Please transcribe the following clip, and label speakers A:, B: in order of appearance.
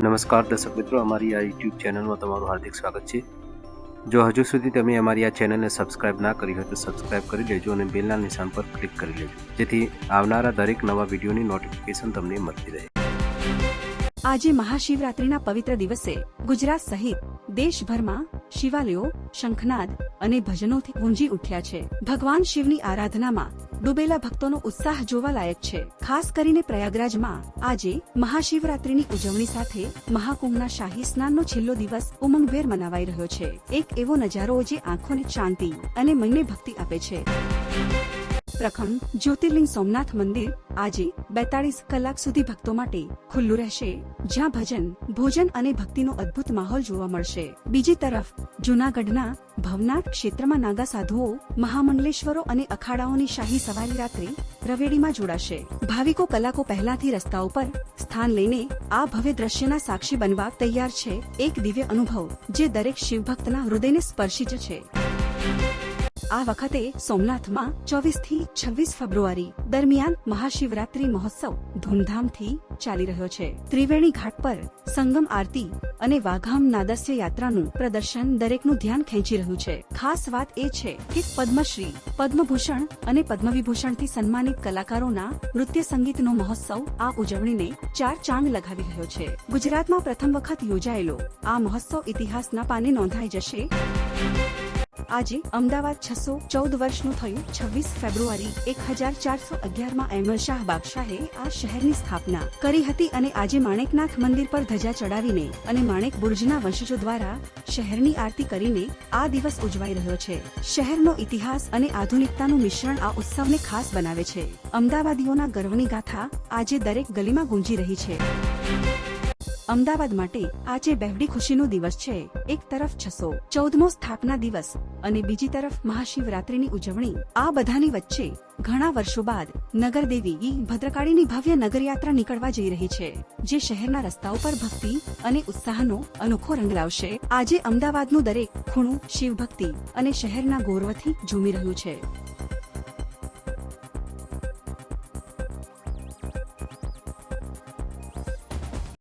A: નમસ્કાર દર્શક મિત્રો, અમારી આ યુટ્યુબ ચેનલમાં તમારું હાર્દિક સ્વાગત છે. જો હજુ સુધી તમે અમારી આ ચેનલને સબસ્ક્રાઇબ ના કરી હોય તો સબસ્ક્રાઇબ કરી લેજો અને બેલના નિશાન પર ક્લિક કરી લેજો. જેથી આવનારા દરેક નવા વિડીયોની નોટિફિકેશન તમને મળતી રહે.
B: આજે મહાશિવરાત્રિના પવિત્ર દિવસે ગુજરાત સહિત દેશભરમાં શિવાલયો, શંખનાદ અને ભજનોથી ગુંજી ઉઠ્યા છે. ભગવાન શિવની આરાધનામાં ડૂબેલા ભક્તોનો ઉત્સાહ જોવા લાયક છે. ખાસ કરીને પ્રયાગરાજમાં આજે મહાશિવરાત્રિની ઉજવણી સાથે મહાકુંભના શાહી સ્નાનનો છેલ્લો દિવસ ઉમંગભેર મનાવાઈ રહ્યો છે. એક એવો નજારો જે આંખોને શાંતિ અને મનને ભક્તિ આપે છે. પ્રથમ જ્યોતિર્લિંગ સોમનાથ મંદિર આજે બેતાળીસ કલાક સુધી ભક્તો માટે ખુલ્લું રહેશે, જ્યાં ભજન, ભોજન અને ભક્તિનો અદ્ભુત માહોલ જોવા મળશે. બીજી તરફ, જૂનાગઢના ભવનાથ ક્ષેત્રમાં નાગા સાધુઓ મહામંડલેશ્વરો અને અખાડાઓની શાહી સવારી રાત્રે રવેડીમાં જોડાશે. ભાવિકો કલાકો પહેલાથી રસ્તા ઉપર સ્થાન લઈને આ ભવ્ય દ્રશ્યના સાક્ષી બનવા તૈયાર છે. એક દિવ્ય અનુભવ, જે દરેક શિવભક્તના હૃદયને સ્પર્શી જ છે. આ વખતે સોમનાથમાં ચોવીસથી છવ્વીસ ફેબ્રુઆરી દરમિયાન મહાશિવરાત્રી મહોત્સવ ધૂમધામથી ચાલી રહ્યો છે. ત્રિવેણી ઘાટ પર સંગમ આરતી અને વાઘામ નાદસ્ય યાત્રાનું પ્રદર્શન દરેકનું ધ્યાન ખેંચી રહ્યું છે. ખાસ વાત એ છે કે પદ્મશ્રી, પદ્મભૂષણ અને પદ્મવિભૂષણથી સન્માનિત કલાકારોના નૃત્ય સંગીતનો મહોત્સવ આ ઉજવણીને ચાર ચાંદ લગાવી રહ્યો છે. ગુજરાતમાં પ્રથમ વખત યોજાયેલો આ મહોત્સવ ઇતિહાસના પાને નોંધાઈ જશે. આજે અમદાવાદ છસો ચૌદ વર્ષનું થયું છવ્વીસ ફેબ્રુઆરી એક હજાર ચારસો અગિયારમાં અહેમદ શાહ બાદશાહે આ શહેરની સ્થાપના કરી હતી અને આજે માણેકનાથ મંદિર પર ધજા ચડાવીને અને માણેક બુર્જના વંશજો દ્વારા શહેરની આરતી કરીને આ દિવસ ઉજવાઈ રહ્યો છે. શહેરનો ઇતિહાસ અને આધુનિકતાનું મિશ્રણ આ ઉત્સવને ખાસ બનાવે છે. અમદાવાદીઓના ગર્વની ગાથા આજે દરેક ગલીમાં ગુંજી રહી છે. અમદાવાદ માટે આજે બેવડી ખુશીનો દિવસ છે. એક તરફ છસો, ચૌદમો સ્થાપના દિવસ અને બીજી તરફ મહાશિવરાત્રીની ઉજવણી. આ બધાની વચ્ચે ઘણા વર્ષો બાદ નગરદેવી ભદ્રકાળીની ભવ્ય નગરયાત્રા નીકળવા જઈ રહી છે, જે શહેરના રસ્તાઓ પર ભક્તિ અને ઉત્સાહનો અનોખો રંગ લાવશે. આજે અમદાવાદનું દરેક ખૂણું શિવભક્તિ અને શહેરના ગૌરવથી ઝૂમી રહ્યું છે.